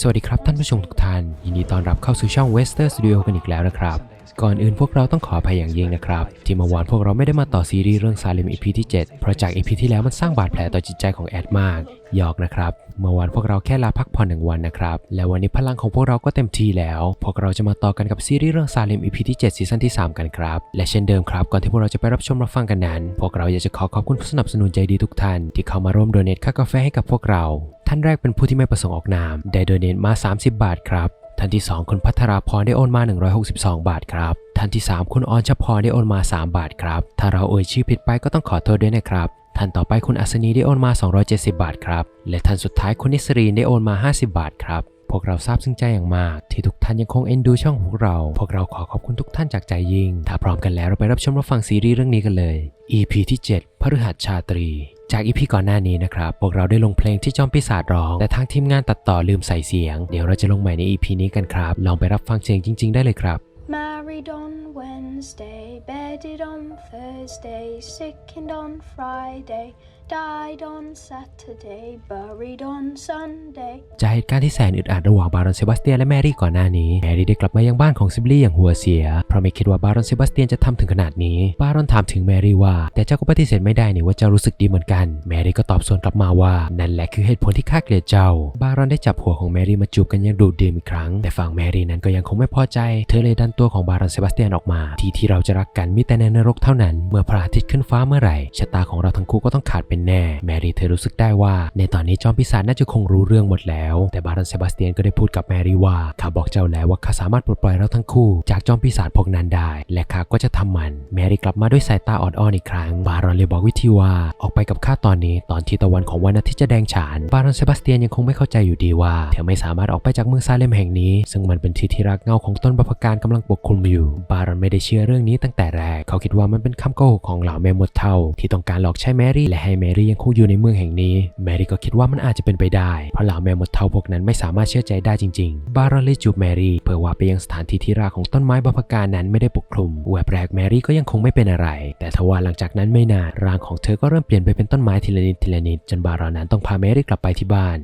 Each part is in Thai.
สวัสดีครับท่านผู้ชมทุกท่าน ยินดีต้อนรับเข้าสู่ช่อง Wester Studio กันอีกแล้วนะครับ ก่อนอื่นพวกเราต้องขออภัยอย่างยิ่งนะครับ ที่เมื่อวานพวกเราไม่ได้มาต่อซีรีส์เรื่องซาเลม EP ที่ 7 เพราะจาก EP ที่แล้วมันสร้างบาดแผลต่อจิตใจของแอดมากหยอกนะครับ เมื่อวานพวกเราแค่ลาพักผ่อนหนึ่งวันนะครับ และวันนี้พลังของพวกเราก็เต็มที่แล้ว พวกเราจะมาต่อกันกับซีรีส์เรื่องซาเลม EP ที่ 7 ซีซั่นที่ 3 กันครับ และเช่นเดิมครับ ก่อนที่พวกเราจะไปรับชมรับฟังกันนั้น พวกเราอยากจะขอขอบคุณผู้สนับสนุนใจดีทุกท่านที่เข้ามาร่วมโดเนทค่ากาแฟให้กับพวกเราท่านแรกเป็นผู้ที่ไม่ประสงค์ออกนาม ได้โดเนทมา 30 บาทครับ ท่านที่ 2 คุณพัทราพรได้โอนมา 162 บาทครับ ท่านที่ 3 คุณออนชพรได้โอนมา 3 บาทครับ ถ้าเราเอ่ยชื่อผิดไปก็ต้องขอโทษด้วยนะครับ ท่านต่อไปคุณอัศนีได้โอนมา 270 บาทครับ และท่านสุดท้ายคุณนิสรีนได้โอนมา 50 บาทครับ วกเราซาบซึ้งใจอย่างมาก ที่ทุกท่านยังคงเอ็นดูช่องของพวกเรา พวกเราขอขอบคุณทุกท่านจากใจยิ่ง ถ้าพร้อมกันแล้วเราไปรับชมรับฟังซีรีส์เรื่องนี้กันเลย EP ที่ 7 พฤหัสชาตรี จากอีพีก่อนหน้านี้นะครับ พวกเราได้ลงเพลงที่จอมปีศาจร้อง แต่ทางทีมงานตัดต่อลืมใส่เสียง เดี๋ยวเราจะลงใหม่ในอีพีนี้กันครับ ลองไปรับฟังเสียงจริง ๆ ได้เลยครับ Married on Wednesday, bedded on Thursday, sickened on Friday, died on Saturday, buried on Sunday. จากเหตุการณ์ที่แสนอึดอัดระหว่างบารอนเซบาสเตียนและแมรี่ก่อนหน้านี้ แมรี่ได้กลับมายังบ้านของซิบลี่อย่างหัวเสีย เพราะไม่คิดว่าบารอนเซบาสเตียนจะทำถึงขนาดนี้ บารอนถามถึงแมรี่ว่า แต่เจ้าก็ปฏิเสธไม่ได้นี่ว่าเจ้ารู้สึกดีเหมือนกัน แมรี่ก็ตอบสวนกลับมาว่า นั่นแหละคือเหตุผลที่ข้าเกลียดเจ้า บารอนได้จับหัวของแมรี่มาจูบกันอย่างดูดดื่มอีกครั้ง แต่ฝั่งแมรี่นั้นก็ยังคงไม่พอใจ เธอเลยดันตัวของบารอนเซบาสเตียนออกมา ที่ที่เราจะรักกันมีแต่ในนรกเท่านั้น เมื่อพระอาทิตย์ขึ้นฟ้าเมื่อไหร่ ชะตาของเราทั้งคู่ก็ต้องขาดเป็นแน่ แมรี่เธอรู้สึกได้ว่า ในตอนนี้จอมปีศาจน่าจะคงรู้เรื่องหมดแล้ว แต่บารอนเซบาสเตียนก็ได้พูดกับแมรี่ว่าข้าบอกเจ้าแล้วว่าข้าสามารถปลดปล่อยเราทั้งคู่ จากจอมปีศาจพวกนั้นได้ และข้าก็จะทำมัน แมรี่กลับมาด้วยสายตาอ่อนๆอีกครั้ง บารอนเลยบอกวิธีว่าออกไปกับข้าตอนนี้ตอนที่ตะวันของวันอาทิตย์จะแดงฉาน บารอนเซบาสเตียนยังคงไม่เข้าใจอยู่ดีว่าเธอไม่สามารถออกไปจากเมืองซาเลมแห่งนี้ ซึ่งมันเป็นที่ที่รักเงาของต้นบัพการกำลังปกคลุมอยู่ บารอนไม่ได้เชื่อเรื่องนี้ตั้งแต่แรก เขาคิดว่ามันเป็นคำโกหกของเหล่าแม่มดเท่า ที่ต้องการหลอกใช้แมรี่และให้แมมรี่ยังคงอยู่ในเมืองแห่งนี้ แมรี่ก็คิดว่ามันอาจจะเป็นไปได้ เพราะเหล่าแม่มดเท่าพวกนั้นไม่สามารถเชื่อใจได้จริงๆ บารอนเลยจูบแมรี่เพื่อว่าไปยังสถานที่ที่รากของต้นไม้บัพการนั้นไม่ได้ปกคลุมแวบแรกแมรี่ก็ยังคงไม่เป็นอะไร แต่ทว่าหลังจากนั้นไม่นานร่างของเธอก็เริ่มเปลี่ยนไปเป็นต้นไม้ทีละนิดทีละนิดจนบารอนนั้นต้องพาแมรี่กลับไปที่บ้าน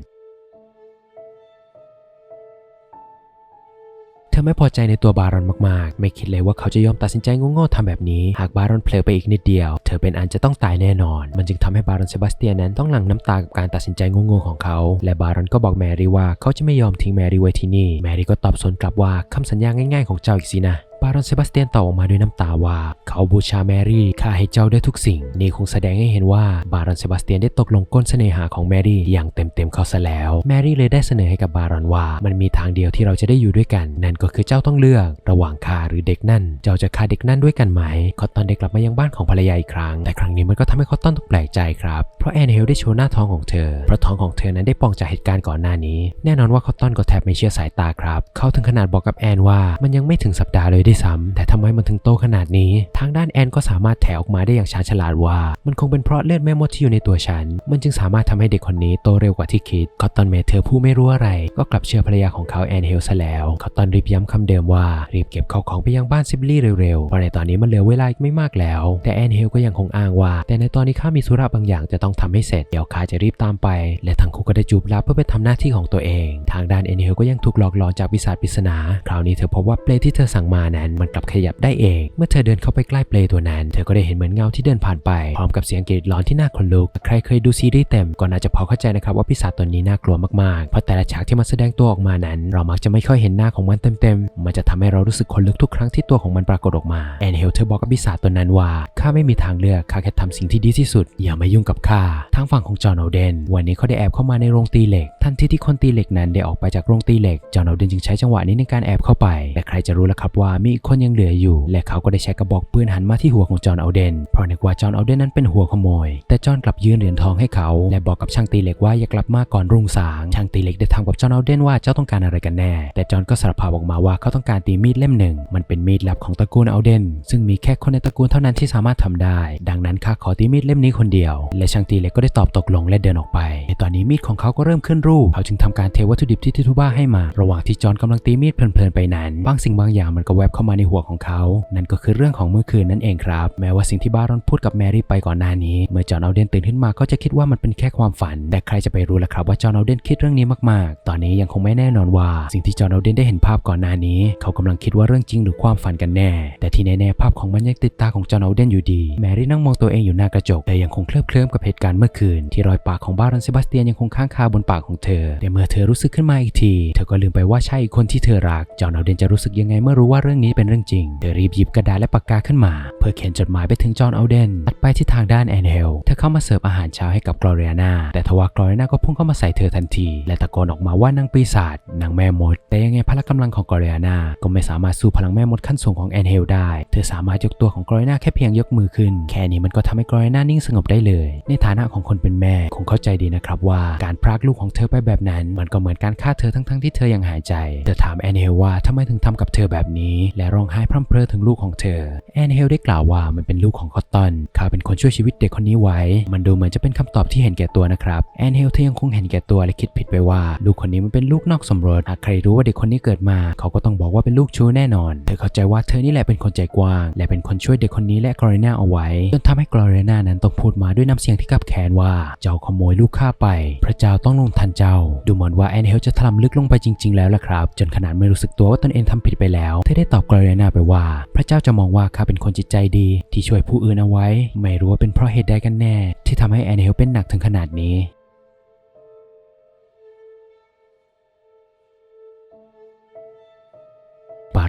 อไม่พอใจในตัวบารอนมากๆ ไม่คิดเลยว่าเขาจะยอมตัดสินใจงง่ๆทำแบบนี้ หากบารอนเผลอไปอีกนิดเดียว เธอเป็นอันจะต้องตายแน่นอน มันจึงทำให้บารอนเซบาสเตียนนั้นต้องหลั่งน้ำตากับการตัดสินใจงง่ๆของเขา และบารอนก็บอกแมรี่ว่าเขาจะไม่ยอมทิ้งแมรี่ไว้ที่นี่ แมรี่ก็ตอบสวนกลับว่าคำสัญญาง่ายๆของเจ้าอีกสินะ บารอนเซบาสเตียนตอบออกมาด้วยน้ำตาว่า เขาบูชาแมรี่ข้าให้เจ้าได้ทุกสิ่ง นี่คงแสดงให้เห็นว่าบารอนเซบาสเตียนได้ตกลงก้นเสน่หาของแมรี่อย่างเต็มๆเขาซะแล้ว แมรี่เลยได้เสนอให้กับบารอนว่า มันมีทางเดียวที่เราจะได้อยู่ด้วยกัน นั่นก็คือเจ้าต้องเลือก ระหว่างข้าหรือเด็กนั่น เจ้าจะฆ่าเด็กนั่นด้วยกันไหมคอตตอนได้กลับมายังบ้านของภรรยาอีกครั้ง แต่ครั้งนี้มันก็ทำให้คอตตอนต้องแปลกใจครับ เพราะแอนเฮลได้โชว์หน้าท้องของเธอ เพราะท้องของเธอนั้นได้ปองจากเหตุการณ์ก่อนหน้านี้ แน่นอนว่าคอตตอนก็แทบไม่เชื่อสายตาครับ เขาถึงขนาดบอกกับแอนว่ามันยังไม่ถึงสัปดาห์เลยด้วยซ้ำแต่ทำไมมันถึงโตขนาดนี้ ทางด้านแอนก็สามารถแถออกมาได้อย่างชาญฉลาดว่า มันคงเป็นเพราะเลือดแม่มดที่อยู่ในตัวฉัน มันจึงสามารถทำให้เด็กคนนี้โตเร็วกว่าที่คิดคอตตอนเมเธอผู้ไม่รู้อะไร ก็กลับเชื่อภรรยาของเขาแอนเฮลซะแล้วคอตตอนรีบย้ำคำเดิมว่ารีบเก็บข้าวของไปยังบ้านซิบลี่เร็วๆเพราะในตอนนี้มันเหลือเวลาอีกไม่มากแล้ว แต่แอนเฮลก็ยังคงอ้างว่า แต่ในตอนนี้ข้ามีธุระบางอย่างจะต้องทำให้เสร็จเดี๋ยวข้าจะรีบตามไป และทั้งคู่ก็ได้จูบลาเพื่อไปทำหน้าที่ของตัวเอง ทางด้านแอนเฮลก็ยังถูกหลอกหลอนจากปีศาจปริศนา คราวนี้เธอพบว่าเปลที่เธอสั่งมานั้นมันกลับขยับได้เอง เมื่อเธอเดินเข้าไปใกล้เปลตัวนั้น เธอก็ได้เห็นเหมือนเงาที่เดินผ่านไปพร้อมกับเสียงกรีดร้อนที่น่าขนลุก ใครเคยดูซีรีส์เต็มก็น่าจะพอเข้าใจนะครับว่าปีศาจตัวนี้น่ากลัวมากๆ เพราะแต่ละฉากที่มันแสดงตัวออกมานั้น เรามักจะไม่ค่อยเห็นหน้าของมันเต็มๆ มันจะทำให้เรารู้สึกขนลุกทุกครั้งที่ตัวของมันปรากฏออกมาแอนเฮลเธอบอกกับปีศาจตัวนั้นว่าข้าไม่มีทางเลือกข้าแค่ทำสิ่งที่ดีที่สุด อย่ามายุ่งกับข้าทางฝั่งของจอห์นเอเดนวันนี้เขาได้แอบเข้ามาในโรงตีเหล็กทันทีที่คนตีเหล็กนั้นได้ออกไปจากโรงตีเหล็ก จอห์นเอาเดนจึงใช้จังหวะนี้ในการแอบเข้าไป แต่ใครจะรู้ล่ะครับว่ามีอีกคนยังเหลืออยู่ และเขาก็ได้ใช้กระบอกปืนหันมาที่หัวของจอห์นเอาเดน เพราะนึกว่าจอห์นเอาเดนนั้นเป็นหัวขโมย แต่จอห์นกลับยื่นเหรียญทองให้เขา และบอกกับช่างตีเหล็กว่าอย่ากลับมาก่อนรุ่งสาง ช่างตีเหล็กได้ถามกับจอห์นเอาเดนว่าเจ้าต้องการอะไรกันแน่ แต่จอห์นก็สารภาพออกมาว่าเขาต้องการตีมีดเล่มหนึ่ง มันเป็นมีดลับของตระกูลเอาเดน ซึ่งมีแค่คนในตระกูลเท่านั้นที่สามารถารถทำได้ ดังนั้นข้าขอตีมีดเล่มนี้คนเดียว และช่างตีเหล็กก็ได้ตอบตกลงและเดินออกไปในตอนนี้มีดของเขาก็เริ่มขึ้นรปเขาจึงทำการเทวัตถุดิบที่ทิทูบ้าให้มา ระหว่างที่จอห์นกำลังตีมีดเพลินๆไปนั้น บางสิ่งบางอย่างมันก็แวบเข้ามาในหัวของเขา นั่นก็คือเรื่องของเมื่อคืนนั่นเองครับ แม้ว่าสิ่งที่บารอนพูดกับแมรี่ไปก่อนหน้านี้ เมื่อจอห์นเอาเดนตื่นขึ้นมาก็จะคิดว่ามันเป็นแค่ความฝัน แต่ใครจะไปรู้ล่ะครับว่าจอห์นเอาเดนคิดเรื่องนี้มากๆ ตอนนี้ยังคงไม่แน่นอนว่า สิ่งที่จอห์นเอาเดนได้เห็นภาพก่อนหน้านี้ เขากำลังคิดว่าเรื่องจริงหรือความฝันกันแน่ แต่ที่แน่ๆภาพของมันยังติดตาของจอนเอาเดนอยู่ดี แมรี่นั่งมองตัวเองอยู่หน้ากระจกแต่ยังคงเคลิบเคลิ้มกับเหตุการณ์เมื่อคืนที่รอยปากของบารอนเซบาสเตียนยังคงค้างคาบนปากของเธอแต่เมื่อเธอรู้สึกขึ้นมาอีกที เธอก็ลืมไปว่าใช่คนที่เธอรัก จอห์นเอเดนจะรู้สึกยังไงเมื่อรู้ว่าเรื่องนี้เป็นเรื่องจริง เธอรีบหยิบกระดาษและปากกาขึ้นมา เพื่อเขียนจดหมายไปถึงจอห์นเอาเดนตัดไปที่ทางด้านแอนเฮล เธอเข้ามาเสิร์ฟอาหารเช้าให้กับกลอเรียนาแต่ทว่ากลอเรียนาก็พุ่งเข้ามาใส่เธอทันที และตะโกนออกมาว่านางปีศาจนางแม่มด แต่ยังไงพละกำลังของกลอเรียนาก็ไม่สามารถสู้พลังแม่มดขั้นสูงของแอนเฮลได้ เธอสามารถยกตัวของกลอเรียนาแค่เพียงยกมือขึ้น แค่นี้มันก็ทำให้กลอเรียนานิ่งสงบได้เลย ในฐานะของคนเป็นแม่คงเข้าใจดีนะครับว่าการพรากลูกของเธอไปแบบนั้น มันก็เหมือนการฆ่าเธอทั้งๆที่เธอยังหายใจ เธอถามแอนเฮลว่าทำไมถึงทำกับเธอแบบนี้ และร้องไห้พร่ำเพรื่อถึงลูกของเธอ แอนเฮลได้กล่าวว่ามันเป็นลูกของคอตตอน เขาเป็นคนช่วยชีวิตเด็กคนนี้ไว้ มันดูเหมือนจะเป็นคำตอบที่เห็นแก่ตัวนะครับ แอนเฮลเธอยังคงเห็นแก่ตัวและคิดผิดไปว่าลูกคนนี้มันเป็นลูกนอกสมรสหากใครรู้ว่าเด็กคนนี้เกิดมา เขาก็ต้องบอกว่าเป็นลูกชู้แน่นอน เธอเข้าใจว่าเธอนี่แหละเป็นคนใจกว้าง และเป็นคนช่วยเด็กคนนี้และกรอเรนาเอาไว้จนทำให้กรอเรนานั้นต้องพูดมาด้วยน้ำเสียงที่กับแค้นว่าเจ้าขโมยลูกข้าไป พระเจ้าต้องลงทันเจ้า ดูเหมือนว่าแอนเฮลจะถลำลึกลงไปจริง ๆ แล้วล่ะครับ จนขนาดไม่รู้สึกตัวว่าตนเองทำผิดไปแล้ว เธอได้ตอบกรอเรนาไปว่า พระเจ้าจะมองว่าข้าเป็นคนจิตใจดี ที่ช่วยผู้อื่นเอาไว้ ไม่รู้ว่าเป็นเพราะเหตุใดกันแน่ ที่ทำให้แอนเฮลเป็นหนักถึงขนาดนี้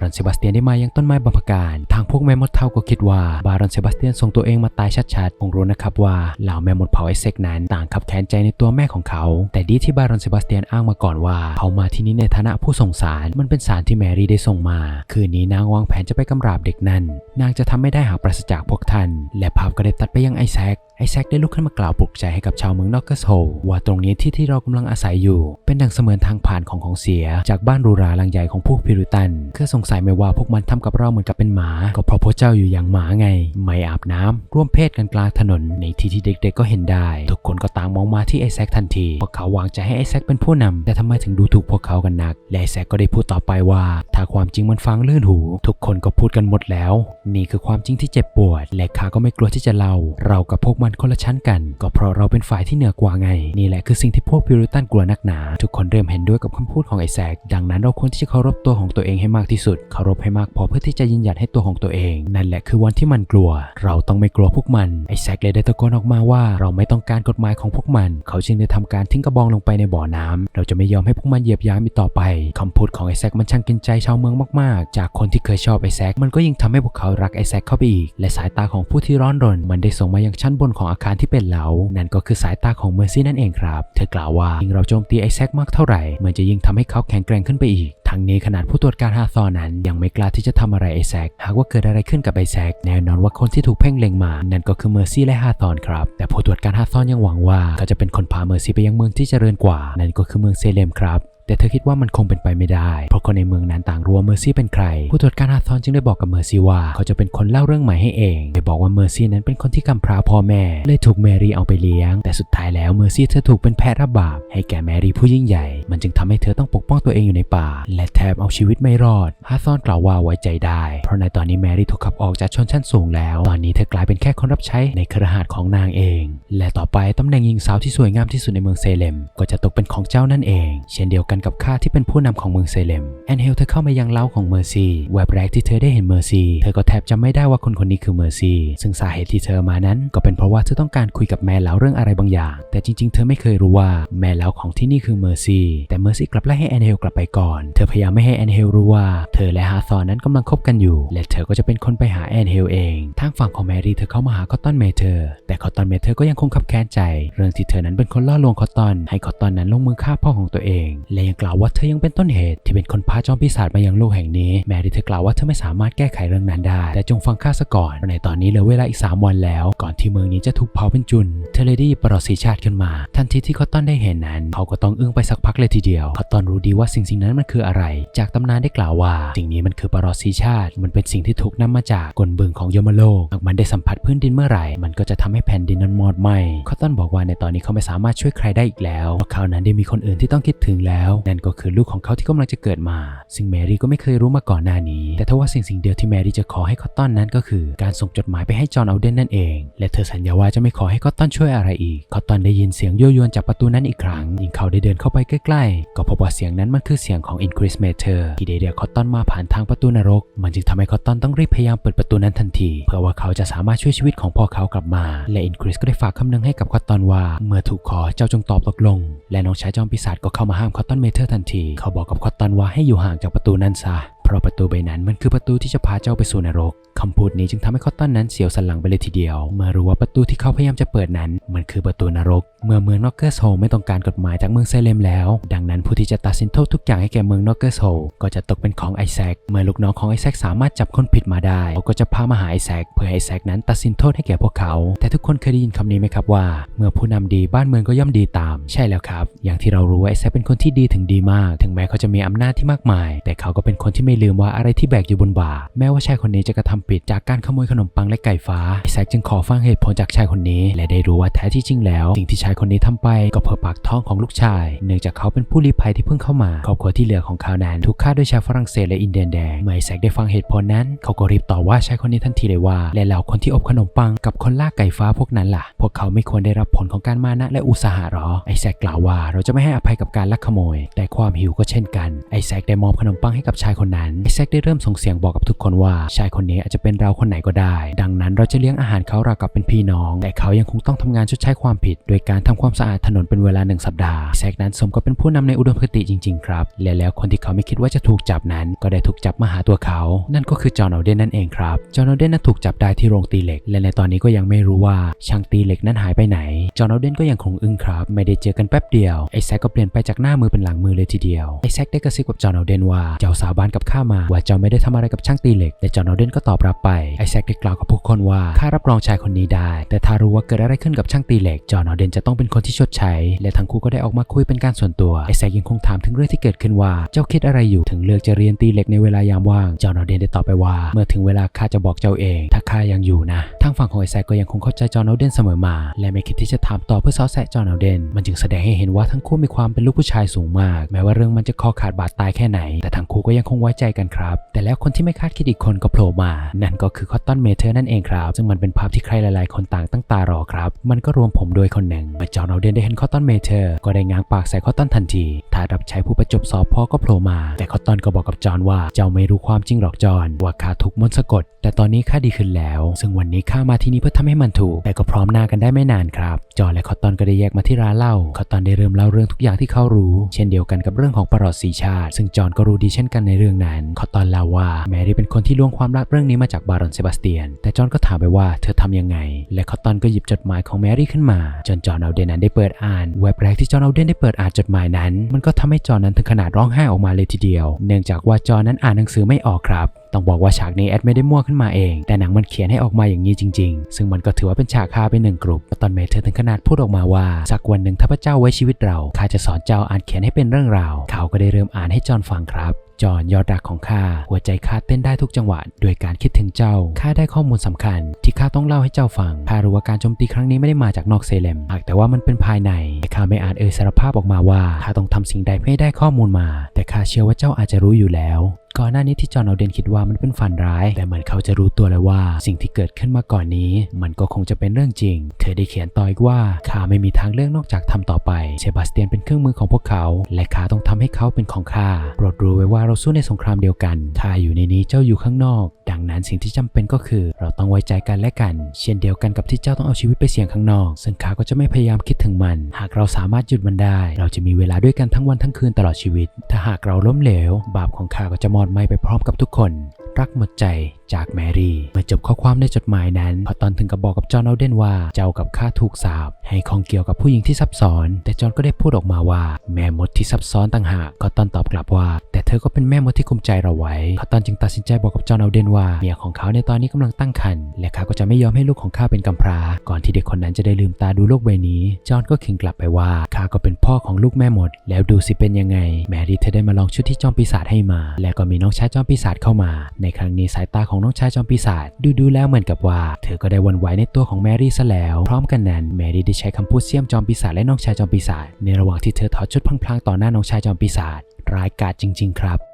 ารอนเซบาสเตียนได้มายังต้นไม้บำพการทางพวกแม่มดเท่าก็คิดว่าบารอนเซบาสเตียนส่งตัวเองมาตายชัดๆคงรู้นะครับว่าเหล่าแม่มดเผาไอเซกนั้นต่างขับแค้นใจในตัวแม่ของเขา แต่ดีที่บารอนเซบาสเตียนอ้างมาก่อนว่า เขามาที่นี่ในฐานะผู้ส่งสารมันเป็นสารที่แมรี่ได้ส่งมา คืนนี้นางวางแผนจะไปกำราบเด็กนั่นนางจะทำไม่ได้หากปราศจากพวกท่าน และภาพก็ได้ตัดไปยังไอแซกไอแซคได้ลุกขึ้นมากล่าวปลุกใจให้กับชาวเมืองนอกเกสโฮว่าตรงนี้ที่ที่เรากำลังอาศัยอยู่ เป็นดังเสมือนทางผ่านของของเสีย จากบ้านรูราหลังใหญ่ของพวกพิริตันเพื่อสงสัยไหมว่าพวกมันทำกับเราเหมือนกับเป็นหมา ก็เพราะพระเจ้าอยู่อย่างหมาไง ไม่อาบน้ำร่วมเพศกันกลางถนน ในที่ที่เด็กๆก็เห็นได้ ทุกคนก็ต่างมองมาที่ไอแซคทันทีพราะเขาวางใจให้ไอแซคเป็นผู้นำแต่ทำไมถึงดูถูกพวกเขากันนัก และไอแซคก็ได้พูดต่อไปว่า ถ้าความจริงมันฟังลื่นหู ทุกคนก็พูดกันหมดแล้ว นี่คือความจริงที่เจ็บปวด และข้าก็ไม่กลัวที่จะเล่าเรากับพวกมันคนละชั้นกัน ก็เพราะเราเป็นฝ่ายที่เหนือกว่าไง นี่แหละคือสิ่งที่พวกพิริตันกลัวนักหนา ทุกคนเริ่มเห็นด้วยกับคำพูดของไอแซคดังนั้นเราควรที่จะเคารพตัวของตัวเองให้มากที่สุด เคารพให้มากพอเพื่อที่จะยืนหยัดให้ตัวของตัวเอง นั่นแหละคือวันที่มันกลัว เราต้องไม่กลัวพวกมัน ไอแซคเลยได้ตะโกนออกมาว่าเราไม่ต้องการกฎหมายของพวกมัน เขาจึงได้ทำการทิ้งกระบองลงไปในบ่อน้ำเราจะไม่ยอมให้พวกมันเหยียบย่ำอีกต่อไปคำพูดของไอแซคมันช่างกินใจชาวเมืองมากๆ จากคนที่เคยชอบไอแซคมันก็ยิ่งทำให้พวกเขารักไอแซคเข้าไปอีก และสายตาของผู้ที่ร้อนรน มันได้ส่งมายังชั้นบนของอาคารที่เป็นเหลา นั่นก็คือสายตาของเมอร์ซี่นั่นเองครับ เธอกล่าวว่ายิ่งเราโจมตีไอแซคมากเท่าไหร่มันจะยิ่งทำให้เขาแข็งแกร่งขึ้นไปอีก ทั้งนี้ขนาดผู้ตรวจการฮาซอนั้น ยังไม่กล้าที่จะทำอะไรไอแซคหากว่าเกิดอะไรขึ้นกับไอแซคแน่นอนว่าคนที่ถูกเพ่งเล็งมา นั่นก็คือเมอร์ซี่และฮาซอนครับ แต่ผู้ตรวจการฮาซอนยังหวังว่าเขาจะเป็นคนพาเมอร์ซี่ไปยังเมืองที่เจริญกว่า นั่นก็คือเมืองเซเลมครับ แต่เธอคิดว่ามันคงเป็นไปไม่ได้ เพราะคนในเมืองนั้นต่างรู้ว่าเมอร์ซี่เป็นใคร ผู้ตรวจการฮาซอนจึงได้บอกกับเมอร์ซี่ว่าเขาจะเป็นคนเล่าเรื่องใหม่ให้เองโดยบอกว่าเมอร์ซี่นั้นเป็นคนที่กำพร้าพ่อแม่ เลยถูกแมรี่เอาไปเลี้ยง แต่สุดท้ายแล้วเมอร์ซี่เธอถูกเป็นแพะรับบาปให้แก่แมรี่ผู้ยิ่งใหญ่ มันจึงทำให้เธอต้องปกป้องตัวเองอยู่ในป่า และแทบเอาชีวิตไม่รอด ฮาซอนกล่าวว่าไว้ใจได้ เพราะในตอนนี้แมรี่ถูกขับออกจากชนชั้นสูงแล้ว ตอนนี้เธอกลายเป็นแค่คนรับใช้ในครหาสน์ของนางเอง และต่อไปตำแหน่งหญิงสาวที่สวยงามที่สุดในเมืองเซเลม ก็จะตกเป็นของเจ้านั่นเอง เช่นเดียวกันกับข้าที่เป็นผู้นำของเมืองเซเลมแอนเฮลเธอเข้ามายังเล้าของเมอร์ซีแวบแรกที่เธอได้เห็นเมอร์ซีเธอก็แทบจำไม่ได้ว่าคนคนนี้คือเมอร์ซีซึ่งสาเหตุที่เธอมานั้น ก็เป็นเพราะว่าเธอต้องการคุยกับแม่เล้าเรื่องอะไรบางอย่าง แต่จริงๆ เธอไม่เคยรู้ว่าแม่เล้าของที่นี่คือเมอร์ซีแต่เมอร์ซีกลับไล่ให้แอนเฮลกลับไปก่อน เธอพยายามไม่ให้แอนเฮลรู้ว่าเธอและฮาซอนนั้นกำลังคบกันอยู่ และเธอก็จะเป็นคนไปหาแอนเฮลเองทางฝั่งของแมรี่เธอเข้ามาหาคอตตอนเมเธอร์แต่คอตตอนเมเธอร์ก็ยังคงขับแค้นใจ เรื่องที่เธอนั้นเป็นคนล่อลวงคอตตอนให้คอตตอนนั้นลงมือฆ่าพ่อของตัวเองและยังกล่าวว่าเธอยังเป็นต้นเหตุที่เป็นคนพาจอมปีศาจมายังโลกแห่งนี้ แม้ที่เธอกล่าวว่าเธอไม่สามารถแก้ไขเรื่องนั้นได้ แต่จงฟังข้าซะก่อนในตอนนี้เหลือเวลาอีก 3 วันแล้ว ก่อนที่เมืองนี้จะถูกเผาเป็นจุน เธอเลยได้หยิบปรสิชาติขึ้นมา ทันทีที่คอตตอนได้เห็นนั้น เขาก็ต้องอึ้งไปสักพักเลยทีเดียวคอตตอนรู้ดีว่าสิ่งสิ่งนั้นมันคืออะไร จากตำนานได้กล่าวว่า สิ่งนี้มันคือปรสิชาติ มันเป็นสิ่งที่ถูกนำมาจากกลบึงของยมโลกหากมันได้สัมผัสพื้นดินเมื่อไหร่ มันก็จะทำให้แผ่นดินนั้นมอดไหม้คอตตันบอกว่าในตอนนี้เขาไม่สามารถช่วยใครได้อีกแล้วเพราะเขานั้นได้มีคนอื่นที่ต้องคิดถึงแล้วนั่นก็คือลูกของเขาที่กำลังจะเกิดมา ซึ่งแมรี่ก็ไม่เคยรู้มาก่อนหน้านี้ แต่ทว่าสิ่งสิ่งเดียวที่แมรี่จะขอให้คอตตันนั้นก็คือ การส่งจดหมายไปให้จอห์นเอาเดนนั่นเอง และเธอสัญญาว่าจะไม่ขอให้คอตตันช่วยอะไรอีก คอตตันได้ยินเสียงยั่วยวนจากประตูนั้นอีกครั้งยิ่งเขาได้เดินเข้าไปใกล้ๆ ก็พบว่าเสียงนั้นมันคือเสียงของอินคริสเมเทอร์ที่ได้เรียกคอตตันมาผ่านทางประตูนรก มันจึงทำให้คอตตันต้องรีบพยายามเปิดประตูนั้นทันที เพื่อว่าเขาจะสามารถช่วยชีวิตของพ่อเขากลับมา และอินคริสก็ได้ฝากคำนึงให้กับคอตตันว่า เมื่อถูกขอเจ้าจงตอบตกลง และน้องชายจอมปีศาจก็เข้ามาห้ามคอตตันเมเทอร์ทันที เขาบอกกับคอตตันว่าให้อยู่ห่างจากประตูนั้นซะ เพราะประตูใบนั้นมันคือประตูที่จะพาเจ้าไปสู่นรกคำพูดนี้จึงทำให้คอตตันนั้นเสียวสันหลังไปเลยทีเดียว เมื่อรู้ว่าประตูที่เขาพยายามจะเปิดนั้น มันคือประตูนรก เมื่อเมืองนอกเกอร์โซไม่ต้องการกฎหมายจากเมืองไซเลมแล้ว ดังนั้นผู้ที่จะตัดสินโทษทุกอย่างให้แก่เมืองนอกเกอร์โซก็จะตกเป็นของไอแซค เมื่อลูกน้องของไอแซคสามารถจับคนผิดมาได้เขาก็จะพามาหาไอแซคเพื่อให้ไอแซคนั้นตัดสินโทษให้แก่พวกเขา แต่ทุกคนเคยได้ยินคำนี้ไหมครับว่า เมื่อผู้นำดีบ้านเมืองก็ย่อมดีตาม ใช่แล้วครับ อย่างที่เรารู้ว่าไอแซคเป็นคนที่ดีถึงดีมาก ถึงแม้เขาจะมีอำนาจที่มากมาย แต่เขาก็เป็นคนที่ไม่ลืมว่าอะไรที่แบกอยู่บนบ่า แม้ว่าชายคนนี้จะกระทำผิดจากการขโมยขนมปังและไก่ฟ้าไอแซคจึงขอฟังเหตุผลจากชายคนนี้ และได้รู้ว่าแท้ที่จริงแล้ว สิ่งที่ชายคนนี้ทำไปก็เพื่อปากท้องของลูกชาย เนื่องจากเขาเป็นผู้ลี้ภัยที่เพิ่งเข้ามา ครอบครัวที่เหลือของเขานั้นถูกฆ่าด้วยชาวฝรั่งเศสและอินเดียนแดงเมื่อไอแซคได้ฟังเหตุผลนั้น เขาก็รีบต่อว่าชายคนนี้ทันทีเลยว่า และเหล่าคนที่อบขนมปังกับคนล่าไก่ฟ้าพวกนั้นล่ะ พวกเขาไม่ควรได้รับผลของการมานะและอุตสาหะหรอ ไอแซคกล่าวว่าเราจะไม่ให้อภัยกับการลักขโมย แต่ความหิวก็เช่นกัน ไอแซคได้มอบขนมปังให้กับชายคนนั้นไอแซคได้เริ่มส่งเสียงบอกกับทุกคนว่าชายคนนี้อาจจะเป็นเราคนไหนก็ได้ ดังนั้นเราจะเลี้ยงอาหารเขาราวกับเป็นพี่น้อง แต่เขายังคงต้องทำงานชดใช้ความผิด โดยการทำความสะอาดถนนเป็นเวลาหนึ่งสัปดาห์แซคนั้นสมกับเป็นผู้นำในอุดมคติจริงๆครับและแล้วคนที่เขาไม่คิดว่าจะถูกจับนั้น ก็ได้ถูกจับมาหาตัวเขา นั่นก็คือจอห์นเอาเดนนั่นเองครับจอห์นเอาเดนนั้นถูกจับได้ที่โรงตีเหล็ก และในตอนนี้ก็ยังไม่รู้ว่าช่างตีเหล็กนั้นหายไปไหน จอห์นเอาเดนก็ยังคงอึ้งครับไม่ได้เจอกันแป๊บเดียวไอแซคก็เปลี่ยนไปจากหน้ามือเป็นหลังมือเลยทีเดียวไอแซคได้กระซิบกับจอห์นเอาเดนว่าเจ้าสาบานกับข้ามาว่าเจ้าไม่ได้ทำอะไรกับช่างตีเหล็กและจอห์นเอเดนก็ตอบรับไปไอแซคได้กล่าวกับพวกคนว่าข้ารับรองชายคนนี้ได้ แต่ถ้ารู้ว่าเกิดอะไรขึ้นกับช่างตีเหล็ก จอห์นเอเดนจะต้องเป็นคนที่ชดใช้ และทั้งคู่ก็ได้ออกมาคุยเป็นการส่วนตัวไอแซคยังคงถามถึงเรื่องที่เกิดขึ้นว่าเจ้าคิดอะไรอยู่ถึงเลือกจะเรียนตีเหล็กในเวลายามว่างจอห์นเอเดนได้ตอบไปว่า เมื่อถึงเวลาข้าจะบอกเจ้าเอง ถ้าข้ายังอยู่นะทางฝั่งของไอแซคก็ยังคงเข้าใจจอห์นเอเดนเสมอมา และไม่คิดที่จะถามต่อเพื่อซ้อแซะจอห์นเอเดนมันจึงแสดงให้เห็นว่าทั้งคู่มีความเป็นลูกผู้ชายสูงมาก แม้ว่าเรื่องมันจะคอขาดบาดตายแค่ไหน แต่ทั้งคู่ก็ยังคงไว้ใจกันครับ แต่แล้วคนที่ไม่คาดคิดอีกคนก็โผล่มา นั่นก็คือคอตตันเมเทอร์นั่นเองครับ ซึ่งมันเป็นภาพที่ใครหลายๆ คนต่างตั้งตารอครับ มันก็รวมผมด้วยคนหนึ่งเมื่อจอห์นเอาเดนได้เห็นคอตตันเมเทอร์ก็ได้ง้างปากใส่คอตตันทันทีถ้ารับใช้ผู้ประจบสอบพ่อก็โผล่มา แต่คอตตันก็บอกกับจอห์นว่าเจ้าไม่รู้ความจริงหรอกจอห์นว่าข้าถูกมนต์สะกด แต่ตอนนี้ข้าดีขึ้นแล้ว ซึ่งวันนี้ข้ามาที่นี่เพื่อทำให้มันถูก แต่ก็พร้อมหน้ากันได้ไม่นานครับ จอห์นและคอตตันก็ได้แยกมาที่ร้านเหล้าคอตตันได้เริ่มเล่าเรื่องทุกอย่างที่เขารู้ เช่นเดียวกันกับเรื่องของปรอดสีชาติ ซึ่งจอห์นก็รู้ดีเช่นกันในเรื่องนั้นคอตตันเล่าว่าแมรี่เป็นคนที่ล้วงความลับเรื่องนี้มาจากบารอนเซบาสเตียน แต่จอห์นก็ถามไปว่าเธอทำยังไง และคอตตันก็หยิบจดหมายของแมรี่ขึ้นมา จนจอห์นเอาเดนนั้นได้เปิดอ่านเว็บแรกที่จอห์นเอาเดนได้เปิดอ่านจดหมายนั้น มันก็ทำให้จอห์นนั้นถึงขนาดร้องไห้ออกมาเลยทีเดียว เนื่องจากว่าจอห์นนั้นอ่านหนังสือไม่ออกครับต้องบอกว่าฉากนี้แอดไม่ได้มั่วขึ้นมาเอง แต่หนังมันเขียนให้ออกมาอย่างนี้จริง ๆ ซึ่งมันก็ถือว่าเป็นฉากคาไปหนึ่งกลุ่มตอนเมเธอถึงขนาดพูดออกมาว่า สักวันหนึ่งถ้าพระเจ้าไว้ชีวิตเราข้าจะสอนเจ้าอ่านเขียนให้เป็นเรื่องราว เขาก็ได้เริ่มอ่านให้จอห์นฟังครับ จอห์นยอดรักของข้าหัวใจข้าเต้นได้ทุกจังหวะโดยการคิดถึงเจ้าข้าได้ข้อมูลสำคัญ ที่ข้าต้องเล่าให้เจ้าฟังข้ารู้ว่าการโจมตีครั้งนี้ไม่ได้มาจากนอกเซเลมหากแต่ว่ามันเป็นภายในแต่ข้าไม่อาจเอ่ยสารภาพออกมาว่าข้าต้องทำสิ่งใดเพื่อได้ข้อมูลมา แต่ข้าเชื่อว่าเจ้าอาจจะรู้อยู่แล้ว ก่อนหน้านี้ที่จอห์นเอาเดนคิดว่ามันเป็นฝันร้าย แต่เหมือนเขาจะรู้ตัวแล้วว่า สิ่งที่เกิดขึ้นมาก่อนนี้ มันก็คงจะเป็นเรื่องจริง เธอได้เขียนต่ออีกว่าข้าไม่มีทางเลือกนอกจากทำต่อไปเซบาสเตียนเป็นเครื่องมือของพวกเขา และข้าต้องทำให้เขาเป็นของข้าโปรดรู้ไว้ว่าเราสู้ในสงครามเดียวกันข้าอยู่ในนี้เจ้าอยู่ข้างนอก ดังนั้นสิ่งที่จำเป็นก็คือ เราต้องไว้ใจกันและกัน เช่นเดียวกันกับที่เจ้าต้องเอาชีวิตไปเสี่ยงข้างนอก ซึ่งข้าก็จะไม่พยายามคิดถึงมัน หากเราสามารถหยุดมันได้ เราจะมีเวลาด้วยกันทั้งวันทั้งคืนตลอดชีวิต ถ้าหากเราล้มเหลว บาปของข้าก็จะมอดไม้ไปพร้อมกับทุกคน รักหมดใจ จากแมรี่ เมื่อจบข้อความในจดหมายนั้นพอตอนถึงกับบอกกับจอห์นเอาเดนว่าเจ้ากับข้าถูกสาปให้ของเกี่ยวกับผู้หญิงที่ซับซ้อน แต่จอห์นก็ได้พูดออกมาว่า แม่มดที่ซับซ้อนต่างหากก็ตอนตอบกลับว่า แต่เธอก็เป็นแม่มดที่คุมใจเราไว้เขาตอนจึงตัดสินใจบอกกับจอห์นเอาเดนว่าเมียของเขาในตอนนี้กำลังตั้งครรภ์และเขาก็จะไม่ยอมให้ลูกของข้าเป็นกำพร้า ก่อนที่เด็กคนนั้นจะได้ลืมตาดูโลกใบนี้ จอห์นก็ขิงกลับไปว่าข้าก็เป็นพ่อของลูกแม่มด แล้วดูสิเป็นยังไง แมรี่เธอได้มาลองชุดที่จอมปีศาจให้มา แล้วก็มีน้องชายจอมปีศาจเข้ามา ในครั้งนี้สายตาของน้องชายจอมปีศาจดูดูๆแล้วเหมือนกับว่า เธอก็ได้วันไหวในตัวของแมรี่ซะแล้ว พร้อมกันนั้นแมรี่ได้ใช้คำพูดเสี้ยมจอมปีศาจและน้องชายจอมปีศาจในระหว่างที่เธอถอดชุดพลางๆต่อหน้าน้องชายจอมปีศาจร้ายกาจจริง ๆ ครับ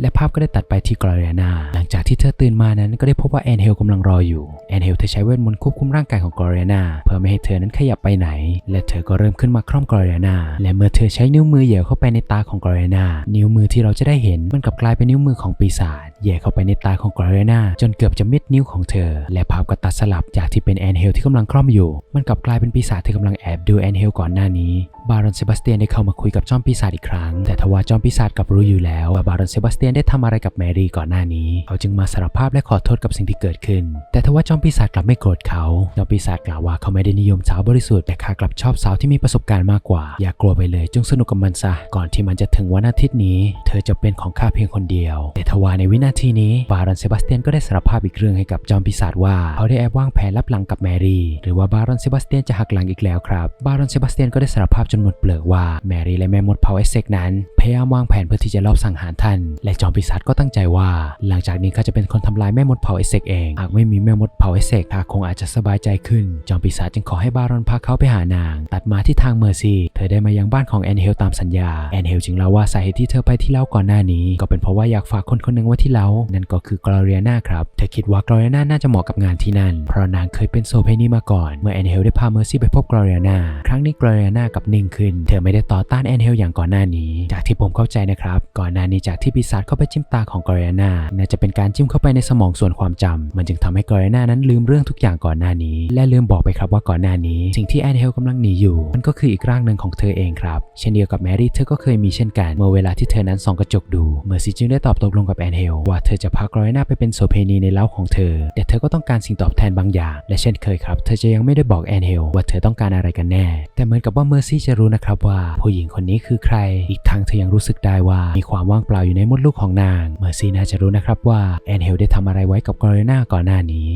และภาพก็ได้ตัดไปที่กรอเรียนาหลังจากที่เธอตื่นมานั้นก็ได้พบว่าแอนเฮลกำลังรออยู่แอนเฮลเธอใช้เวทมนต์ควบคุมร่างกายของกรอเรียนาเพื่อไม่ให้เธอนั้นขยับไปไหน และเธอก็เริ่มขึ้นมาคล่อมกรอเรียนาและเมื่อเธอใช้นิ้วมือเหยียบเข้าไปในตาของกรอเรียนานิ้วมือที่เราจะได้เห็นมันกลับกลายเป็นนิ้วมือของปีศาจเหยียบเข้าไปในตาของกรอเรียนาจนเกือบจะมิดนิ้วของเธอ และภาพก็ตัดสลับจากที่เป็นแอนเฮลที่กำลังคล่อมอยู่ มันกลับกลายเป็นปีศาจที่กำลังแอบดูแอนเฮลก่อนหน้านี้บารอนเซบาสเตียนได้เข้ามาคุยกับจอมปีศาจอีกครั้ง แต่ทว่าจอมปีศาจกลับรู้อยู่แล้วว่าบารอนเซบาสเตียนได้ทำอะไรกับแมรี่ก่อนหน้านี้ เขาจึงมาสารภาพและขอโทษกับสิ่งที่เกิดขึ้น แต่ทว่าจอมปีศาจกลับไม่โกรธเขาจอมปีศาจกล่าวว่าเขาไม่ได้นิยมสาวบริสุทธิ์แต่ข้ากลับชอบสาวที่มีประสบการณ์มากกว่า อย่ากลัวไปเลยจงสนุกกับมันซะก่อนที่มันจะถึงวันอาทิตย์นี้ เธอจะเป็นของข้าเพียงคนเดียว แต่ทว่าในวินาทีนี้บารอนเซบาสเตียนก็ได้สารภาพอีกเรื่องให้กับจอมปีศาจว่าเขาได้แอบวางแผนลับหลังกับแมรี่ หรือว่าบารอนเซบาสเตียนจะหักหลังอีกแล้วครับบารอนเซบาสเตียนก็ได้สารภาพจนหมดเปลือกว่าแมรี่และแม่มดเผาเอสเซกนั้น พยายามวางแผนเพื่อที่จะลอบสังหารท่าน และจอมปีศาจก็ตั้งใจว่า หลังจากนี้เขาจะเป็นคนทำลายแม่มดเผาเอสเซกเองหากไม่มีแม่มดเผาเอสเซกข้าคงอาจจะสบายใจขึ้น จอมปีศาจจึงขอให้บารอนพาเขาไปหานาง ตัดมาที่ทางเมอร์ซี่เธอได้มายังบ้านของแอนเฮลตามสัญญาแอนเฮลจึงเล่าว่าสาเหตุที่เธอไปที่เล้าก่อนหน้านี้ ก็เป็นเพราะว่าอยากฝากคนคนหนึ่งไว้ที่เล้านั่นก็คือกลอเรียนาครับเธอคิดว่ากลอเรียนาน่าจะเหมาะกับงานที่นั่นเพราะนางเคยเป็นโซเพนีมาก่อนเมื่อแอนเฮลได้พาเมอร์ซี่ไปพบกลอเรียนาครั้งนี้กลอเรียนากับนิงขึ้น เธอไม่ได้ต่อต้านแอนเฮลอย่างก่อนหน้านี้ จากที่ผมเข้าใจนะครับ ก่อนหน้านี้จากที่ปีศาจเข้าไปจิ้มตาของกอเรียนาน่าจะเป็นการจิ้มเข้าไปในสมองส่วนความจำมันจึงทำให้กอเรียนานั้นลืมเรื่องทุกอย่างก่อนหน้านี้ และลืมบอกไปครับว่าก่อนหน้านี้ สิ่งที่แอนเฮลกำลังหนีอยู่ มันก็คืออีกร่างหนึ่งของเธอเองครับ เช่นเดียวกับแมรี่เธอก็เคยมีเช่นกัน เมื่อเวลาที่เธอนั้นส่องกระจกดู เมอร์ซี่จึงได้ตอบตกลงกับแอนเฮลว่าเธอจะพากอเรียนาไปเป็นโสเพณีในเล้าของเธอ แต่เธอก็ต้องการสิ่งตอบแทนบางอย่าง และเช่นเคยครับ เธอจะยังไม่ได้บอกแอนเฮลว่าเธอต้องการอะไรกันแน่ แต่เหมือนกับว่าเมอร์ซี่จะะรู้นะครับว่าผู้หญิงคนนี้คือใคร อีกทั้งเธอยังรู้สึกได้ว่ามีความว่างเปล่าอยู่ในมดลูกของนาง เมอร์ซี่น่าจะรู้นะครับว่าแอนเฮลได้ทำอะไรไว้กับกอเรียนาก่อนหน้านี้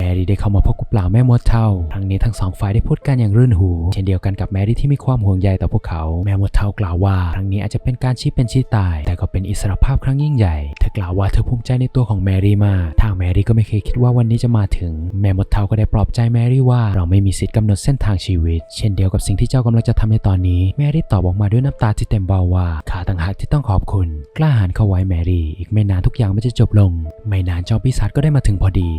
แมรี่ได้เข้ามาพบกับเหล่าแม่มดเท่าครั้งนี้ทั้งสองฝ่ายได้พูดกันอย่างรื่นหู เช่นเดียวกันกับแมรี่ที่มีความห่วงใยต่อพวกเขาแม่มดเท่ากล่าวว่าครั้งนี้อาจจะเป็นการชี้เป็นชี้ตาย แต่ก็เป็นอิสรภาพครั้งยิ่งใหญ่เธอกล่าวว่าเธอภูมิใจในตัวของแมรี่มากทางแมรี่ก็ไม่เคยคิดว่าวันนี้จะมาถึง แม่มดเท่าก็ได้ปลอบใจแมรี่ว่าเราไม่มีสิทธิ์กำหนดเส้นทางชีวิต เช่นเดียวกับสิ่งที่เจ้ากำลังจะทำในตอนนี้ แมรี่ตอบออกมาด้วยน้ำตาที่เต็มเบาว่าข้าต่างหากที่ต้องขอบคุณ กล้าหาญเข้าไว้แมรี่ อีกไม่นานทุกอย่างมันจะจบลง ไม่นานจอมปีศาจก็ได้มาถึงพอดี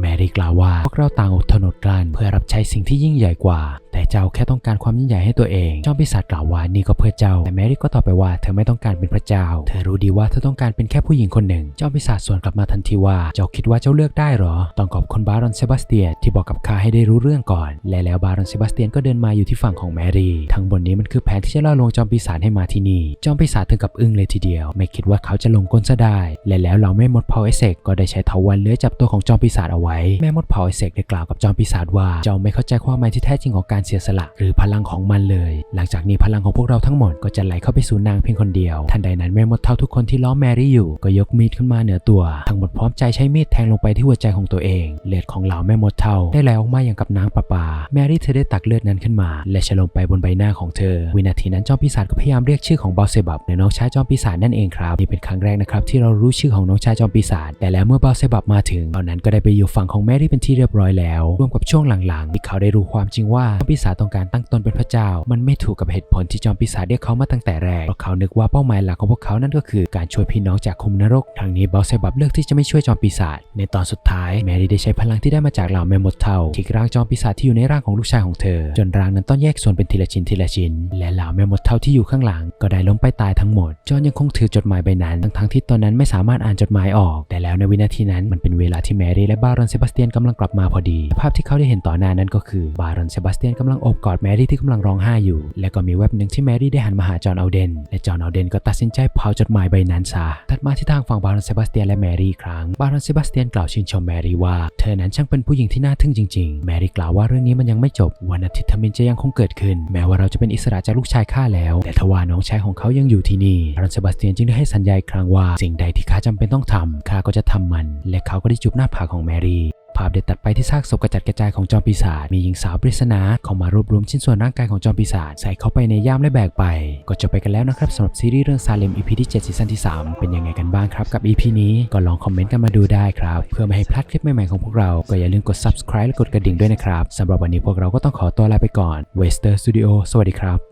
แมรี่กล่าวว่าพวกเราต่างอดทนอดกลั้นเพื่อรับใช้สิ่งที่ยิ่งใหญ่กว่า แต่เจ้าแค่ต้องการความยิ่งใหญ่ให้ตัวเองจอมปีศาจกล่าวว่านี่ก็เพื่อเจ้า แต่แมรี่ก็ตอบไปว่าเธอไม่ต้องการเป็นพระเจ้า เธอรู้ดีว่าเธอต้องการเป็นแค่ผู้หญิงคนหนึ่งจอมปีศาจสวนกลับมาทันทีว่าเจ้าคิดว่าเจ้าเลือกได้หรอ ต้องขอบคุณบารอนเซบาสเตียนที่บอกกับข้าให้ได้รู้เรื่องก่อน และแล้วบารอนเซบาสเตียนก็เดินมาอยู่ที่ฝั่งของแมรี่ทั้งบนนี้มันคือแผนที่จะล่อลวงจอมปีศาจให้มาที่นี่จอมปีศาจถึงกับอึ้งเลยทีเดียว ไม่คิดว่าเขาจะลงกลซะได้ และแล้วเราไม่มดเผาไอเซกก็ได้ใช้เถาวันเลื้อยจับตัวของจอมปีศาจเอาไว้ แม่มดเผาไอเซกได้กล่าวกับจอมปีศาจว่า เจ้าไม่เข้าใจความหมายที่แท้จริงของการเสียสละ หรือพลังของมันเลย หลังจากนี้พลังของพวกเราทั้งหมดก็จะไหลเข้าไปสู่นางเพียงคนเดียว ทันใดนั้นแม่มดเท่าทุกคนที่ล้อมแมรี่อยู่ ก็ยกมีดขึ้นมาเหนือตัว ทั้งหมดพร้อมใจใช้มีดแทงลงไปที่หัวใจของตัวเอง เลือดของเหล่าแม่มดเท่าได้ไหลออกมาอย่างกับน้ำประปา แมรี่เธอได้ตักเลือดนั้นขึ้นมา และฉลงไปบนใบหน้าของเธอ วินาทีนั้นจอมปีศาจก็พยายามเรียกชื่อของบอลเซบับในน้องชายจอมปีศาจนั่นเองครับนี่เป็นครั้งแรกนะครับที่เรารู้ชื่อของน้องชายจอมปีศาจแต่แล้วเมื่อบอลเซบับมาถึงตอนนั้นก็ได้ไปอยู่ฝั่งของแมรี่เป็นที่เรียบร้อยแล้ว รวมกับช่วงหลังๆที่เขาได้รู้ความจริงว่าจอมปีศาจต้องการตั้งตนเป็นพระเจ้า มันไม่ถูกกับเหตุผลที่จอมปีศาจเรียกเขามาตั้งแต่แรกเพราะเขานึกว่าเป้าหมายหลักของพวกเขานั่นก็คือการช่วยพี่น้องจากคุมนรกทางนี้บอลเซบับเลือกที่จะไม่ช่วยจอมปีศาจในตอนสุดท้าย แมรี่ได้ใช้พลังที่ได้มาจากเหล่าแม่มดเท่าที่ร่างจอมปีศาจที่อยู่ในร่างของลูกชายของเธอ จนร่างนั้นต้องแยกส่วนเป็นทีละชิ้นทีละชิ้น และเหล่าแม่มดเท่าที่อยู่ข้างหลัง ก็ได้ล้มไปตายทั้งหมด จอนยังคงถือจดหมายใบนั้นทั้งๆที่ตอนนั้นไม่สามารถอ่านจดหมายออก แต่แล้วในวินาทีนั้นมันเป็นเวลาที่แมรี่และบารอนอนเซบาสเตียนกำลังกลับมาพอดี ภาพที่เขาได้เห็นต่อหน้านั้นก็คือบารอนเซบาสเตียนกำลังโอบกอดแมรี่ที่กำลังร้องไห้อยู่ และก็มีแวบหนึ่งที่แมรี่ได้หันมาหาจอห์นเอาเดน และจอห์นเอาเดนก็ตัดสินใจเผาจดหมายใบนั้นซะถัดมาที่ทางฝั่งบารอนเซบาสเตียนและแมรี่ครั้งบารอนเซบาสเตียนกล่าวชื่นชมแมรี่ว่าเธอนั้นช่างเป็นผู้หญิงที่น่าทึ่งจริงๆ แมรี่กล่าวว่าเรื่องนี้มันยังไม่จบวันอาทิตย์ทมินจะยังคงเกิดขึ้น แม้ว่าเราจะเป็นอิสระจากลูกชายข้าแล้ว แต่ทว่าน้องชายของเขายังอยู่ที่นี่บารอนเซบาสเตียนจึงได้ให้สัญญาอีกครั้งว่า สิ่งใดที่ข้าจำเป็นต้องทำข้าก็จะทำมัน และเขาก็ได้จูบหน้าผากของแมรี่ภาพได้ตัดไปที่ซากศพกระจัดกระจายของจอมปีศาจ มีหญิงสาวปริศนาเข้ามารวบรวมชิ้นส่วนร่างกายของจอมปีศาจใส่เข้าไปในย่ามและแบกไป ก็จบไปกันแล้วนะครับสำหรับซีรีส์เรื่องซาเลม EP ที่ 7 ซีซั่นที่ 3 เป็นยังไงกันบ้างครับ กับ EP นี้ก็ลองคอมเมนต์กันมาดูได้ครับ เพื่อไม่ให้พลาดคลิปใหม่ๆของพวกเรา ก็อย่าลืมกด subscribe และกดกระดิ่งด้วยนะครับสำหรับวันนี้พวกเราก็ต้องขอตัวลาไปก่อน Wester Studio สวัสดีครับ